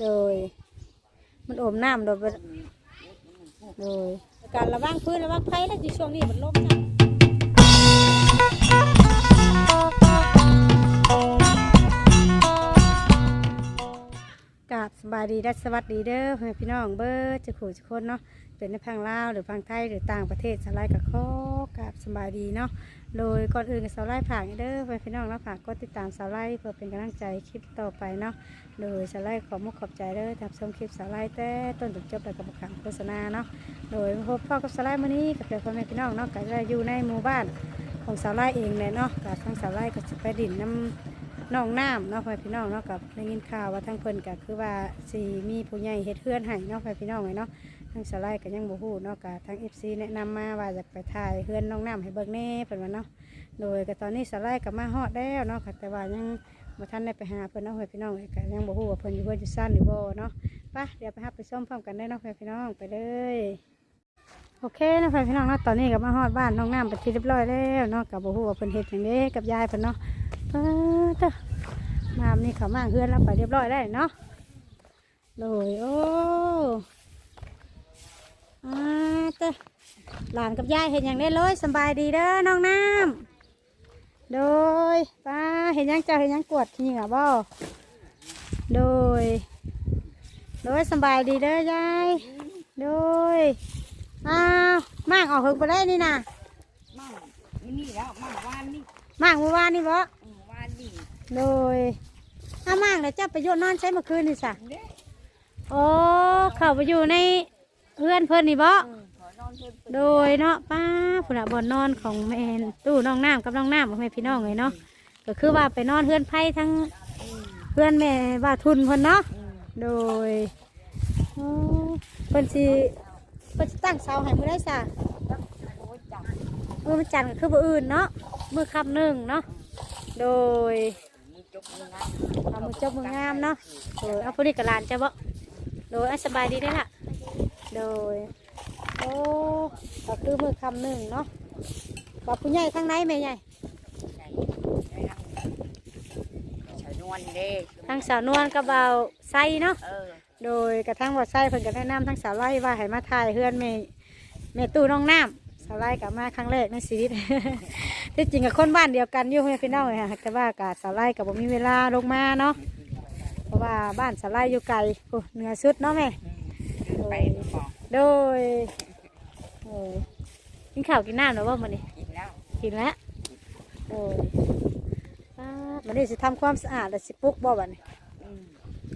โดย มันอมน้ำโดยโดยการระวังพื้นระวังไฟแล้วที่ช่วงนี้มันลมนะกาบสบายดีและสวัสดีเด้อพ่อพี่น้องเบอร์จะขู่จะคนเนาะเป็นในพังลาวหรือพังไทยหรือต่างประเทศสไลด์กับข้อกาบสบายดีเนาะ โดยก่อนอื่นกับสไลด์ผ่านเด้อพ่อแม่พี่น้องเนาะฝากกดติดตามสาไลด์เพื่อเป็นกำลังใจคลิปต่อไปเนาะโดยสาไลด์ขอมุกขอบใจเด้อทำชมคลิปสาไลด์แต่ต้นถึงจบแล้วกับขังโฆษณาเนาะโดยพบพ่อกับสาไลด์มื้อนี้กับเพื่อนพี่น้องเนาะก็จะอยู่ในหมู่บ้านของสาไลด์เองเลยเนาะกับทางสาไลด์ก็จะไปดินน้ำน้องน้ำเนาะพ่อแม่พี่น้องเนาะกับได้ยินข่าวว่าทางเพิ่นก็คือว่าสีมีผู้ใหญ่เฮ็ดเฮือนให้เนาะพ่อแม่พี่น้องเลยเนาะ ทางสไลด์ก็ยังบ่ฮู้เนาะกับทาง FC แนะนำมาว่าจะไปถ่ายเฮือนน้องน้ำให้เบิ่งแน่เพิ่นว่าเนาะโดยก็ตอนนี้สไลด์ก็มาฮอดแล้วเนาะค่ะแต่ว่ายังบ่ทันได้ไปหาเพิ่นเนาะเพื่อนพี่น้องเอ้ยก็ยังบ่ฮู้ว่าเพิ่นอยู่เพิ่นอยู่ซ่านหรือบ่เนาะไปเดี๋ยวไปหาไปส้มพร้อมกันได้เนาะเพื่อนพี่น้องไปเลยโอเคนะเพื่อนพี่น้องเนาะตอนนี้ก็มาฮอดบ้านน้องน้ำเป็นที่เรียบร้อยแล้วเนาะก็บ่ฮู้ว่าเพิ่นเฮ็ดหยังเด้กับยายเพิ่นเนาะเออเด้อน้ำนี่เขามาเฮือนแล้วไปเรียบร้อยได้เนาะโดยโอ้ อาเต้อหลานกับยายเห็นอย่างได้เลยสำบายดีเด้อน้องน้ำโดยป้าเห็นยังเจ้าเห็นยังกวดขี้เหงาบ่โดย โดยสำบายดีเด้อยายโดยอ้าวมากออกเพิ่งไปได้นี่นะมั่งนี่นี่แล้วมั่งวานนี่มากเมื่อวานนี่บ่อืมวานนี่โดยอ้ามากแล้วเจ้าไปโยนนอนใช้เมื่อคืนนี่สะเด้โอ้เข้าไปอยู่ใน เพื่อนเพิ่นนี่บ่อืมขอนอนเพิ่นโดยเนาะป้าผุนบ่อนนอนของแม่ตู้น้องน้ำกับน้องน้ำของแม่พี่น้องเลยเนาะก็คือว่าไปนอนเพื่อนไผ่ทั้งอืมเพื่อนแม่ว่าทุนเพิ่นเนาะอืมโดยโอ้เพิ่นสิเพิ่นสิตั้งเสาให้มื้อได้ซะโอ้ยจับมื้อวันจันทร์ก็คือมื้ออื่นเนาะมื้อค่ำหนึ่งเนาะโดยมือจบมือนะเอามือจบมืองามเนาะโดยเอาผู้นี้กับหลานจ้ะบ่โดยเอาสบายดีได้อล่ะ โดย โอ้ก็คือมือคำหนึ่งเนาะว่าผู้ใหญ่ทางไหนแม่ใหญ่ใส่ใส่ทางใส่นวลเด้ทางสาวนวลกับเบาไซเนาะ เออ โดยกระทั่งว่าไส้เพิ่นก็แนะนำทั้งสาวไล่ว่าให้มาถ่ายเฮือนแม่แม่ตู้น้องน้ำสาวไล่กลับมาครั้งแรกในชีวิต ที่จริงกับคนบ้านเดียวกันอยู่เพื่อนพี่น้องเลยค่ะแต่ว่ากาสาวไล่กับผมมีเวลาลงมาเนาะ เพราะว่าบ้านสาวไล่อยู่ไกลโอ้เหนือสุดเนาะแม่ ไปบอกโดยโอ้ยกินข้าวกินน้ำหรือว่ามันนี่กินแล้วกินแล้วโอ้ยป้าดมันนี่สิทำความสะอาดแล้วสิปลุกบ่บัดนี้อืม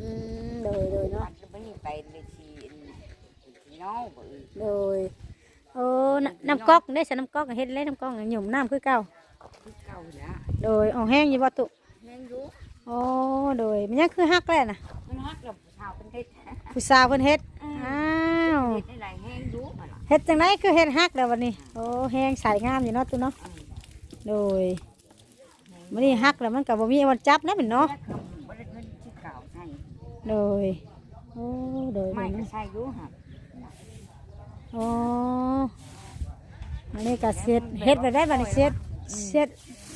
อืมโดยโดยวัเนาะนจะไม่ไปเลยทีทีน้องบ่อือโดยโอ้นน้ำก๊อกได้ใส่น้ำก๊อกเฮ็ดเล่น้ำก๊อกหยุ่มน้ำคือเก่าคือเก่าแล้วโดยเอาแห้งอยู่บ่ตุแม่งรู้โอ้โดยมันยังคือฮักแหละนะมันฮักกับชาวเป็นเฮ็ดผู้สาวเพิ่นเฮ็ดอ้า วเฮ็ดได้หลายแห้งรู้มันล่ะเฮ็ดจังไดคือเฮ็ดฮักแล้ววันนี้ โอ้แห้งสายงามอยู่เนาะตุเนาะอืมโดยมื้อนี้ฮักแล้วมันก็บ่มีวันจับนะเป็นเนาะแม่คำบ่ได้เงินที่เก่าให้โดยโอ้โดยโดไม่ยก็เนาะใช่รู้ฮะโอ้อันนี้ก็เฮ็ดเฮ็ดไปได้บัดนี้เฮ็ดเฮ็ด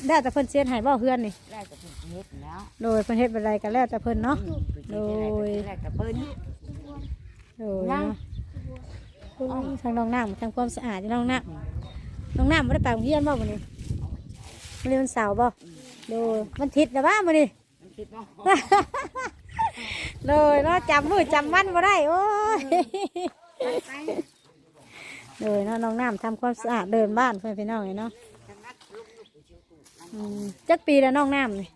ได้แต่เพิ่นเฮ็ดให้บ่เฮือนนี่แรกก็เพิ่นเฮ็ดแล้วโดยเพิ่นเฮ็ดไปได้ก็แล้วแต่เพิ่นเนาะโดยแรกก็เพิ่น โดยเนาะโอ้ย ทางน้องน้ำทางความสะอาดอยู่น้องน้ำน้องน้ำไม่ได้ไปโรงเรียนบ่มื้อนี้มื้อนี้วันเสาร์บ่โดยมันทิศแล้วบ้ามื้อนี้มันคิดว่าโดยเนาะจำมือจำวันบ่ได้โอ้ยโดยเนาะน้องน้ำทำความสะอาดเดินบ้านเพื่อนพี่น้องเลยเนาะอืมจักปีแล้วน้องน้ำนี่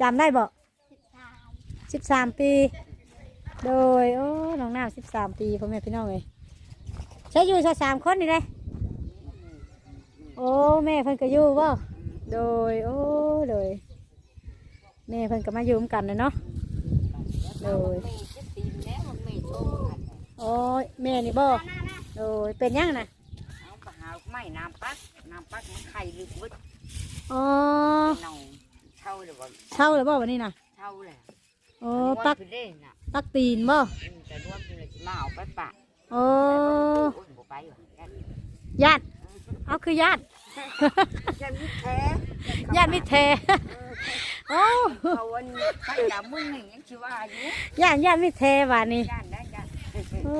จำได้บ่สิบสามปี โดยโอ้น้องน้ำสิบสามปีพ่อแม่พี่น้องเลยใช้อยู่ชสามคนนี่เลยโอ้แม่เพิ่นก็อยู่บ่โดยโอ้โดยแม่เพิ่นก็มาอยู่ร่วมกันเลยเนาะโดยไม่จะตีนแล้วมันไม่โตกันโอ้ยแม่นี่บ่โดยเป็นยังนะเอาไปหาไม่น้ำปักน้ำปักมันไข่ลึกบึดอ๋อเน่าเช่าเลยบ่เช่าเลยบ่วันนี้นะเช่าเลยโอ้ปัก คือเล่นน่ะปักตีนบ่อืมแต่รวมเป็นเลยสิมาเอาไปปะโอ้โอ้ยบ่ไปว่ะญาติเอาคือญาติยันมิแท้ญาติมิเทโอ้เขาวันใครด่ามึงนี่ยังชิว่าอยู่ญาติญาติมิเทว่านี่ย่านได้ย่านโอ้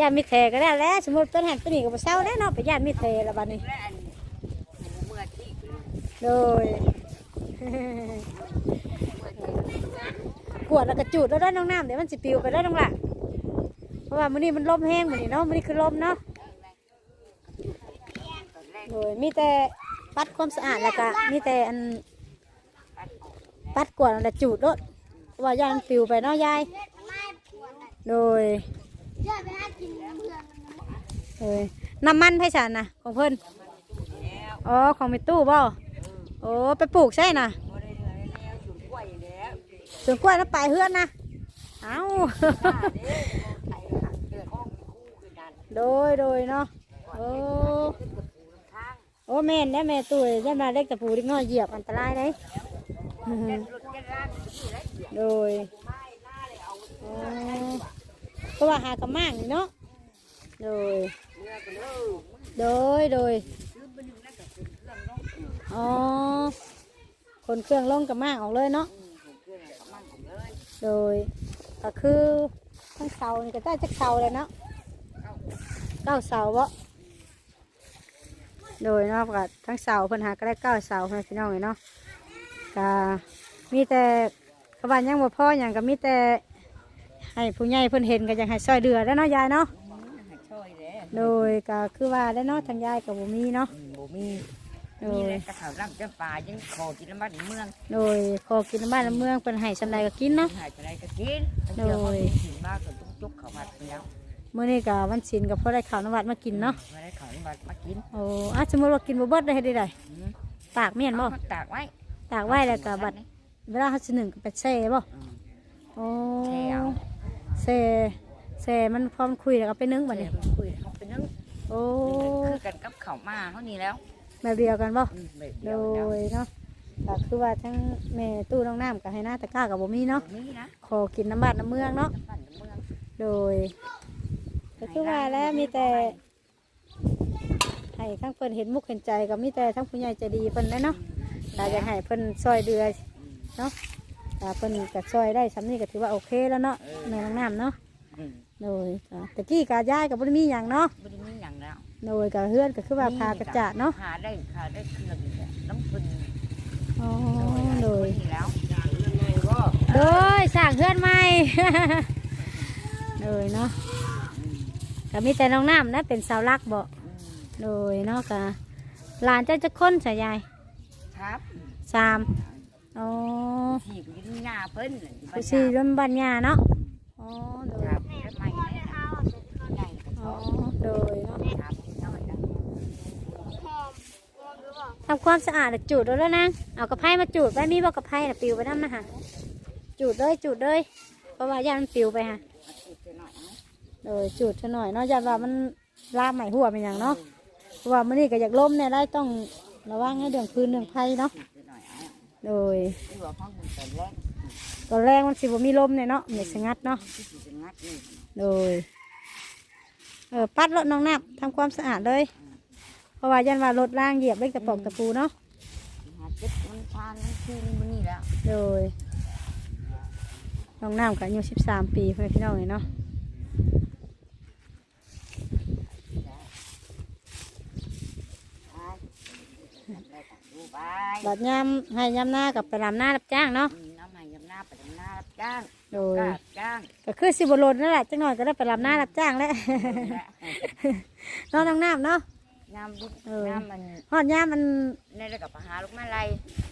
ญาติมิเทก็ได้แล้วสมมติเป็นหันเป็นนี่ก็บ่เศร้าแล้วเนาะไปญาติมิเทแล้วบัดนี้และอันเมื่อที่โดย กวดแล้วก็จูดแล้วได้น้องน้ำเดี๋ยวมันสิปิวไปได้น้องล่ะเพราะว่ามื้อนี้มันลมแห้งมื้อนี้เนาะมื้อนี้คือลมเนาะตอนแรกโดยมีแต่ปัดความสะอาดแล้วก็มีแต่อันปัดกวดแล้วจูดรถว่าย่านมันปิวไปเนาะยายโดยโดยน้ำมันไผ่ฉันนะของเพิ่นอ๋อของมีตู้บ่โอ้ไปปลูกใช่น่ะ สวนกล้วยแล้วไปเฮือนนะเอ้าด้ไข่หักเกิดห้องคู่คือดันโดยโดยเนาะโอ้ขึ้นกับปูข้างโอ้แม่นแน่แม่ตุ้ยย่ามาเล็กแต่ปูเล็กน้อยเหยียบอันตรายเลยดูดียวโดยเพราะว่าหากระมังเนาะโดยโดยโดยอ๋อคนเครื่องลงกระมังออกเลยเนาะ โดยก็คือทั้งเสานี่ก็ได้จักเสาเลยเนาะเก้าเสาบ่โดยเนาะก็ทั้งเสาเพิ่นหาก็ได้เก้าเสาให้พี่น้องเลยเนาะก็มีแต่ขบานยังบ่พออย่างก็มีแต่ให้ผู้ใหญ่เพิ่นเห็นก็อยากให้ซอยเดือแล้วเนาะยายเนาะอืมให้ช่วยเลยโดยก็คือว่าได้เนาะทางยายกับบ่มีเนาะอืมบ่มี โดมียอะไรกระถางร่ำเจ้าป่ายังขอกินน้ำมันเมืองโดยขอกินน้ำบ้านน้ำเมืองเพิ่นให้สำใดก็กินเนาะ หายอะไรก็กินโดยเดี๋ยวเขากินมากก็ต้องจุกเขามาแล้วมื้อนี้ก็วันศีลก็พอได้ข้าวน้ำวัดมากินเนาะ มาได้เขานี่มามากินโอ้อะสมมุติว่ากินบ่เบิดได้เฮ็ดได้ไดอืมตากเมียนบ่เอามาตากไว้ตากไว้แล้วก็บัดเวลาเฮาสิหนึ่งก็ไปแช่บ่อืม โอ้แช่เอา แช่แช่มันพร้อมคุยแล้วก็ไปนึ่งบัดเดี๋นี้ยวมันคุยเขาไปนึ่งโอ้คือกันกับเขาวมาเขานี่แล้ว แบบเดียวกันบ่อืมแบบโดเดียวเดียวยเนาะก็คือว่าทั้งแม่ตู้น้องน้ำก็ให้หน้าตะกร้าก็บ่มีเนาะนี่นะขอกินน้ำบ้านน้ำเมืองเนาะน้ำปั่นน้ำเมืองโดย ก็คือว่าแล้วมีแต่ ให้ทั้งเพิ่นเห็นมุกเห็นใจก็มีแต่ทั้งผู้ใหญ่ใจดีเพิ่นแหละเนาะถ้าจะให้เพิ่นซอยเดือเนาะถ้าเพิ่นก็ซอยได้สำนี้ก็ถือว่าโอเคแล้วเนาะแม่น้องน้ำเนาะ อืมโดยก็ตะกี้กาย้ายก็บ่ได้มีหยังเนาะไม่ได้มีอย่างแล้ว โดยก็เฮือนก็คือว่าพากระจาดเนาะหาได้หาได้เครื่องเนี่ยน้ำพึ่งอ๋อโดยนี่แล้วโดยสร้างเฮือนใหม่โดยเนาะก็มีแต่น้องน้ำนะเป็นเสาหลักบ่อืมโดยเนาะกะหลานเจ้าจะค้นใส่ยายครับสามอ๋อที่กูยืนหน้าเพิ่นน่ะที่บ้าผู้นชีหน้าร่มบัญญาเนาะอ๋อโดยครับแล้วไม่เนี่ยนะใหญ่ก็อ๋อชอบโดยเนาะ ครับน้อยนะ ทำความสะอาดจูดแล้วนะเอากระไพมาจูดไปมีบ่กระไพน่ะปิวไปน้ำนะฮะจูดเลยจูดเลยเพราะว่าย่านมันปิวไปฮะมาติดไปหน่อยนะโดยจูดซะหน่อยเนาะย่านว่ามันลามใหม่หัวเป็นอย่างเนาะเพราะว่ามื้อนี้ก็อยากล้มเนี่ยได้ต้องระวังให้เรื่องพื้นเรื่องไฟเนาะโดยก่อมึงแต่แรกตอนแรกมันสิบ่มีลมเนี่ยเนาะมันสงัดเนาะโดยเออปัดรถน้องน้ำทำความสะอาดเลย ราะว่ายันว่ารถล่างเหยียบเล็กตะปอกตะปูเนาะหาเจ็บมันทานมันคืนมันนี่แล้วโดยน้องน้ำกับอายุสิบสามปีเพื่อนพี่น้องเลยเนาะไปไปกันดูไปบัดยามให้ยามหน้ากับไปลำหน้ารับจ้างเนาะอืมน้ำใหม่ยำหน้าไปยำหน้ารับจ้างโดยกาจ้างก็คือสิบโลนนั่นแหละจังหน่อยก็ได้ไปลำหน้ารับจ้างแล้ว เนาะน้องน้ำเนาะ น้ำบุญเออ น้ำมันฮอดยามมันในระกับหาลูกมาไล่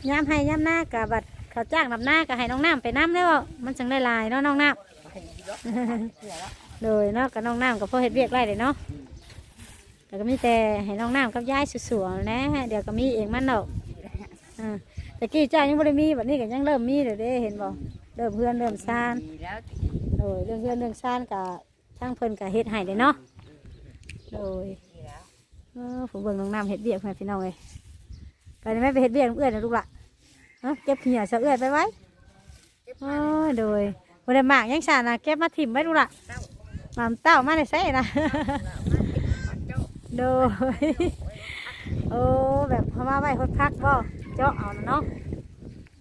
ยามให้ยามหน้ากับบัดเขาจ้างลำหน้าก็ให้น้องน้ำไปน้ำแล้วมันจังได้หลายเนาะน้องน้ำไปดีแล้วเสือแล้วโดยเนาะกับน้องน้ำกับพ่อเฮ็ดเวียกไรเลยเนาะแต่ก็มีแต่ให้น้องน้ำกับยายสวยๆนะเดี๋ยวก็มีเองมันดอกอ่าแต่กี้เจ้ายังบ่ได้มีแบบนี้ก็ยังเริ่มมีเลยเด้เห็นบ่เริ่มเพื่อนเริ่มซานดีแล้วโดยเรื่องเพื่อนเรื่องซานกับทั้งเพิ่นกับเฮ็ดให้เลยเนาะโดยดีแล้วเออ ผมเบิ่งน้องน้ำเฮ็ดเวียกให้พี่น้องเลยไปได้ไหมไปเฮ็ดเวียกน้ำเอื้อนนะลูกละเนาะเก็บขี้เหนียวเสาเอื้อนไปไว้โอ้ยโดยบ่ได้หมากยังชานะเก็บมาถิ่มไว้ลูกละเต้าหมามเต้ามาได้ใส่นะมันเจ้าโดยโอ้แบบพม่าไว้พดพักบ่เจาะเอาน่ะเนาะ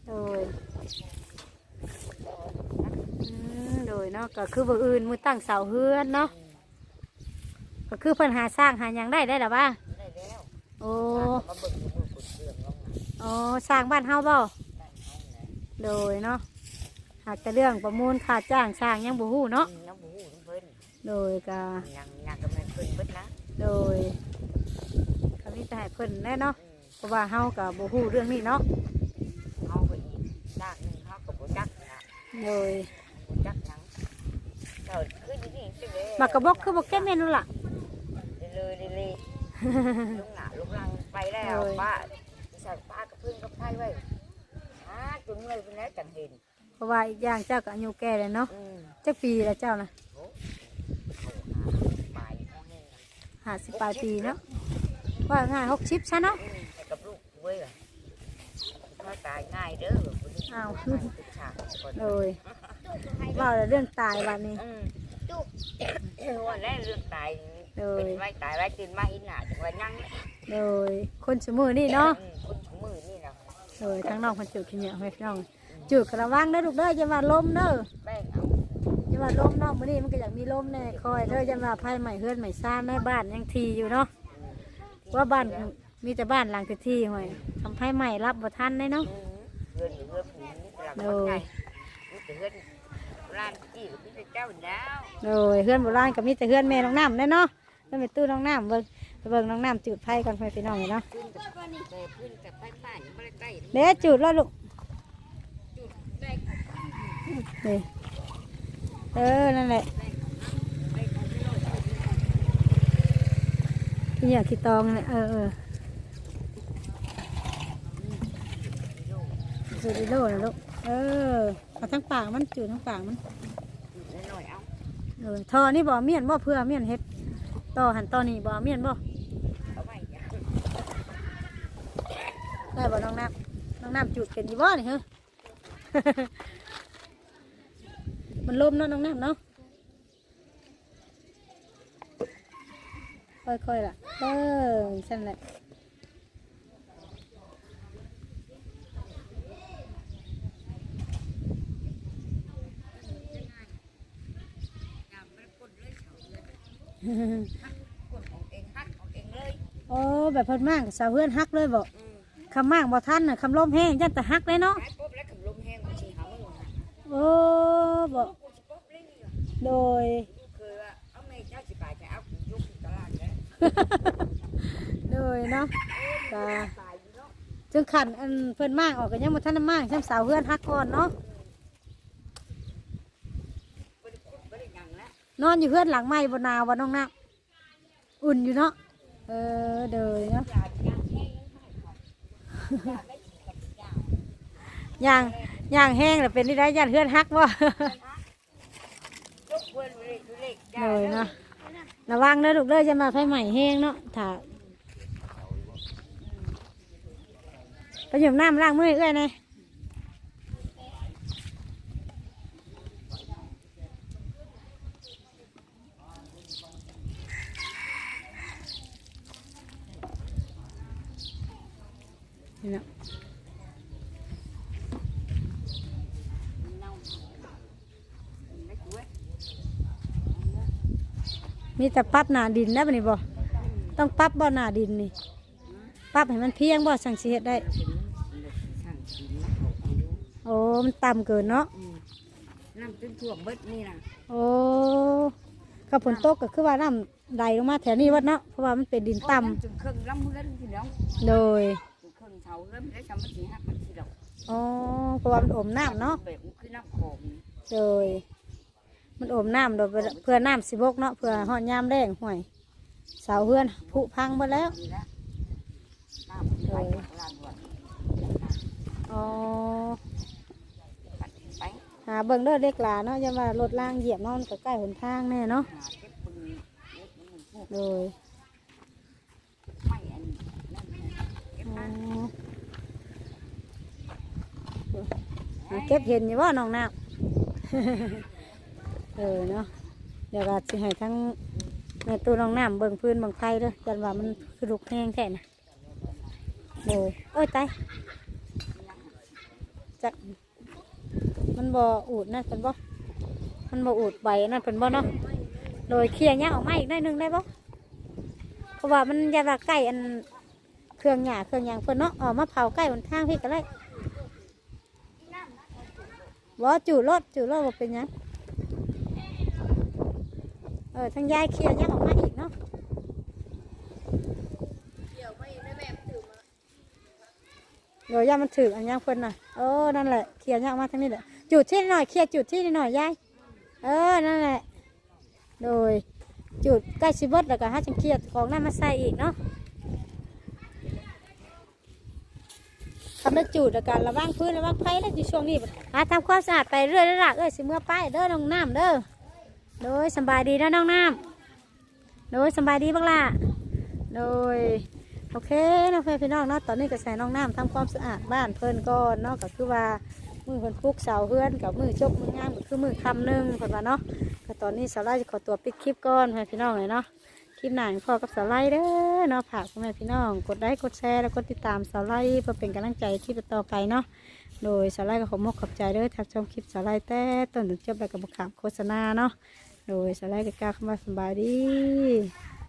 โดยอืมโดยเนาะก็คือบ่อื่นมือตั้งเสาเฮือนเนาะ ก็คือเพิ่นหาสร้างหาหยังได้ได้หรอวะได้แล้วโอ้มาเบิ่งมือขุดเรื่องลงมาโอ้สร้างบ้านเฮาบ่บ้านเฮาแหละโดยเนาะหากแต่เรื่องประมูลค่าจ้างสร้างยังบ่ฮู้เนาะอืมน้ำบูน้ำเพิ่นโดยก็ ยังยังกำลังเพิ่นเบิดนะโดยก็มีแต่ให้เพิ่นแน่เนาะอืมเพราะว่าเฮาก็บ่ฮู้เรื่องนี้เนาะเฮาก็อีกด้านหนึงเฮาก็บ่จักนะโดยบ่จักหยังเจ้าคืออยู่นี่จังได๋มากระบอกคือบ่เก็บแม่นล่ะ เลยเลยเลยลุงหน้าลุงหลังไปแล้วโอ้ย ป้าใส่ป้ากับพึ่งกับไผไว้หาจนเมื่อยไปแล้วจังเห็นเพราะว่าอีกอย่างเจ้าก็อายุแก่แล้วเนาะอืมจักปีแล้วเจ้านะไปห้องนี้ห้าสิบปลายปีเนาะว่าง่ายหกชิปซะเนาะ อืมแต่กับลูกเว้ยอะถ้าตายง่ายเด้อคนที่อ้าวตายเป็นฉากก่อนโดยว่าแต่เรื่องตายวันนี้ อืมจุกวันแรกเรื่องตาย โดเป็ยนไว้ตายไว้ตื่นมาอีหน้าจังว่ายังโดย คนสมือนี่เนาะ อืมคนถุงมือนี่นะโดยทั้งน้องคนจุดขี้เหนียวให้พี่น้องจุดกระวังเด้อลูกเด้ออย่าว่าลมเด้อแป้งเอาอย่าว่าลมเนาะมื้อนี้มันก็อยากมีลมแน่คอยเด้ออย่าว่าไผใหม่เฮือนใหม่ซ่านแม่บ้านยังทีอยู่เนาะว่าบ้านมีแต่บ้านหลังที่ๆห่วยทำไผใหม่รับบ่ทันได้เนาะ อืมเพื่อนหรือเพื่อนผู้นี่กำลังโดคนยไงนี่แต่เพื่อนร้านจี้กับพี่เจ้าดาวโดยเฮือนโบราณก็มีแต่เฮือนแม่น้องน้ำแน่เนาะ เฮือนแม่ตู้น้องน้ำเบิ่งไปเบิ่งน้องน้ำจุดไฟก่อนไปพี่น้องเนาะขึ้นกับแต่ขึ้นกับไฟฟ้ายังไม่ได้ใกล้เด้จุดแล้วลูกจุดได้นี่เออ นั่นแหละที่อยากขี้ตองนั่นแหละเออเออจุดอีโลนะลูก เออ เอาทั้งปากมันจุดทั้งปากมันจุดได้หน่อยเอาเออทอนี่บ่เมียนบ่เพื่อเมียนเฮ็ด ต่อหันต่อนี่บ่เมียนบ่เอได้บ่น้องน้ำน้องน้ำจุดเป็นยี่บ่นี่เฮ้มันลมเนาะน้องน้ำเนาะค่อยๆล่ะเออสั่นแหละ โอ้แบบเพิ่นมากสาวเพื่อนฮักเลยบ่อืมคำมากบ่ทันน่ะคำลมแห้งยันแต่ฮักเลยเนาะไปปุ๊บแล้วกับลมแห้งกูชีหามึงฮะโอ้บ่กูจะปุ๊บเลยนี่ว่ะโดยกูเคยว่าเอาแม่เจ้าสิบาทจะเอากูยกตลาดเลยโดยเนาะก็ตายอยู่เนาะจึงขันอันเพิ่นมากออกก็ยังบ่ทันได้มากซ้ำสาวเพื่อนฮักก่อนเนาะไม่ได้คุดไม่ได้หยังนะนอนอยู่เพื่อนหลังไม้บนนาวบ่น้องน้ำอุ่นอยู่เนาะ เออเดยเนาะอย่าอย่าแห้งยังไงครับอย่าไม่ถึงกับอย่าย่างย่างแห้งแล้วเป็นนี่ได้ยันเพื่อนฮักบ่ยกเว้นเลยทุเรศอย่าเลยเลยเนาะระวังเด้อลูกเด้อจะมาไฟใหม่แห้งเนาะถ้าไปหยิบน้ำล้างมือให้เอ้อยหน่อยนี่เนาะ ไม่กลัว มีแต่ปรั๊บหน้าดินนะบัดนี้บ่ต้องปรั๊บบ่หน้าดินนี่ปรั๊บให้มันเพียงบ่สังสิเฮ็ดได้สั่งกินแล้วเขาอายุโอ้มันต่ำเกินเนาะอืมน้ำจนท่วมเบิดนี่นะโอ้ข้าฝนตกก็คือว่าน้ำไหลลงมาแถวนี้วัดเนาะเพราะว่ามันเป็นดินต่จนเครื่องล้ำเล่นทีเดียวำโดยจนเครื่องเสาเริ่มได้ชำมันสีหักมันทีเดียวอ๋อเพราะว่ามันอมน้ำเนาะแบบมันคือน้ำโขงโดย มันอมน้ำโดยเพื่อน้ำสิบกเนาะเพื่อหอดยามแรงห่วยเสาเฮือนผุพังหมดแล้วนี่ละน้ำไหากลานวัดอ๋อหาเบิ่งเด้อเด็กหลาเนาะอย่าว่ารถล่างเหยียบนอนใกล้ๆหนทางแน่เนาะเก็บปืนเก็บมันพวกโดยไม้อันนั่นาหาเก็บเห็นอยู่ว่าน้องน้ำ เออเนาะเดี๋ยวก็สิให้ทั้งในตู้น้องน้ำเบิ่งพื้นเบิ่งไฟด้อจันว่ามันคือลุกแห้งแท้นะโอ้โอ้ยตายจักมันบ่อูดนั่นเป็นบ่มันบ่อูดใบนั่นเป็นบ่เนาะโดยเคลียร์เนี้ยออกมาอีกหน่อยหนึงได้บ่เพราะว่ามันยาว่าใกล้อันเครื่องหยาเครื่องยางเพิ่นเนาะเออกมาเผาใกล้บนทางพี่ก็ได้บ่จู่รถจู่รถบ่เป็นยัง ออทางยายเคลียร์ยังออกมาอีกเนาะเดี๋ยวไม่ได้แม่ตื่นมาเดี๋ยวยามันถืออันยังเพิ่นน่ะเออนั่นแหละเคลียร์ยังออกมาทางนี้แหละจุดที่หน่อยเคลียร์จุดที่หน่อยยายเออนั่นแหละ โดย จุดใกล้ชิเบิดแล้วก็หาจังเคลียร์ของนั่นมาใส่อีกเนาะทำได้จุดแล้วการระวังพื้นระวังไฟแล้วอยู่ช่วงนี้อาทำความสะอาดไปเรื่อยๆล่ะเอ้ยสิเมื่อไปเด้อน้องน้ำเด้อ โดยสบายดีนะน้องน้ำโดยสบายดีบ้างล่ะโดยโอเคน้องเพื่อนพี่น้องเนาะตอนนี้ก็ใส่น้องน้ำทำความสะอาดบ้านเพิ่นก่อนเนาะก็คือว่ามือเพิ่นปลูกเสาเพื่อนกับมือจบมืองามก็คือมือคำหนึ่งเพิ่นว่าเนาะก็ตอนนี้สาไล่จะขอตัวปิดคลิปก่อนเพื่อนพี่น้องเลยเนาะคลิปหนังพอกับสาไล่เด้อเนาะฝากพ่อแม่พี่น้องกดไลค์กดแชร์แล้วกดติดตามสาไล่เพื่อเป็นกำลังใจคลิปต่อไปเนาะโดยสาไล่ก็ขอมกขอบใจเด้อทักชมคลิปสาไล่แต่ต้นถึงจบแล้วก็บขามโฆษณาเนาะ โดยสไลด์กักาเข้ามาสบายดี